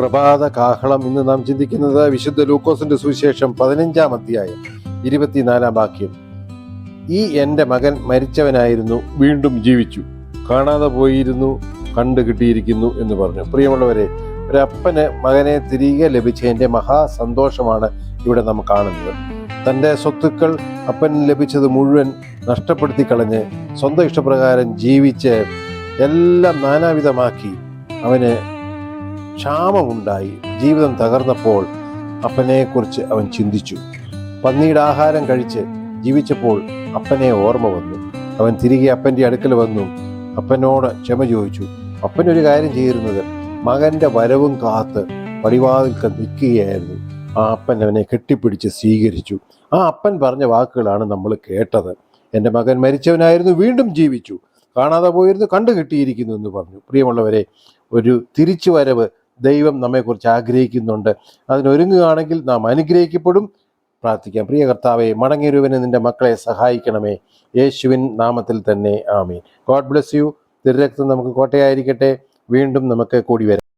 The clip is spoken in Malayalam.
പ്രഭാത കാഹളം ഇന്ന് നാം ചിന്തിക്കുന്നത് വിശുദ്ധ ലൂക്കോസിന്റെ സുവിശേഷം പതിനഞ്ചാം അധ്യായം ഇരുപത്തിനാലാം വാക്യം. ഈ എന്റെ മകൻ മരിച്ചവനായിരുന്നു വീണ്ടും ജീവിച്ചു. കാണാതെ പോയിരുന്നു കണ്ടു കിട്ടിയിരിക്കുന്നു എന്ന് പറഞ്ഞു. പ്രിയമുള്ളവരെ ഒരപ്പന് മകനെ തിരികെ ലഭിച്ചതിന്റെ മഹാസന്തോഷമാണ് ഇവിടെ നാം കാണുന്നത്. തന്റെ സ്വത്തുക്കൾ അപ്പൻ ലഭിച്ചത് മുഴുവൻ നഷ്ടപ്പെടുത്തി കളഞ്ഞ് സ്വന്തം ഇഷ്ടപ്രകാരം ജീവിച്ച് എല്ലാം നാനാവിധമാക്കി അവന് ക്ഷാമമുണ്ടായി. ജീവിതം തകർന്നപ്പോൾ അപ്പനെക്കുറിച്ച് അവൻ ചിന്തിച്ചു. പന്നിയുടെ ആഹാരം കഴിച്ച് ജീവിച്ചപ്പോൾ അപ്പനെ ഓർമ്മ വന്നു. അവൻ തിരികെ അപ്പന്റെ അടുക്കൽ വന്നു. അപ്പനോട് ക്ഷമ ചോദിച്ചു. അപ്പനൊരു കാര്യം ചെയ്തിരുന്നത് മകന്റെ വരവും കാത്ത് പടിവാതിൽക്ക് നിൽക്കുകയായിരുന്നു. ആ അപ്പൻ അവനെ കെട്ടിപ്പിടിച്ച് സ്വീകരിച്ചു. ആ അപ്പൻ പറഞ്ഞ വാക്കുകളാണ് നമ്മൾ കേട്ടത്. എന്റെ മകൻ മരിച്ചവനായിരുന്നു വീണ്ടും ജീവിച്ചു. കാണാതെ പോയിരുന്നു കണ്ടു കിട്ടിയിരിക്കുന്നു എന്ന് പറഞ്ഞു. പ്രിയമുള്ളവരെ ഒരു തിരിച്ചുവരവ് ദൈവം നമ്മെക്കുറിച്ച് ആഗ്രഹിക്കുന്നുണ്ട്. അതിനൊരുങ്ങുകയാണെങ്കിൽ നാം അനുഗ്രഹിക്കപ്പെടും. പ്രാർത്ഥിക്കാം. പ്രിയ കർത്താവെ മടങ്ങിയൊരുവനെ നിന്റെ മക്കളെ സഹായിക്കണമേ. യേശുവിൻ നാമത്തിൽ തന്നെ. ആമീൻ. God bless you. തിരുരക്തം നമുക്ക് കോട്ടയായിരിക്കട്ടെ. വീണ്ടും നമുക്ക് കൂടി വരാം.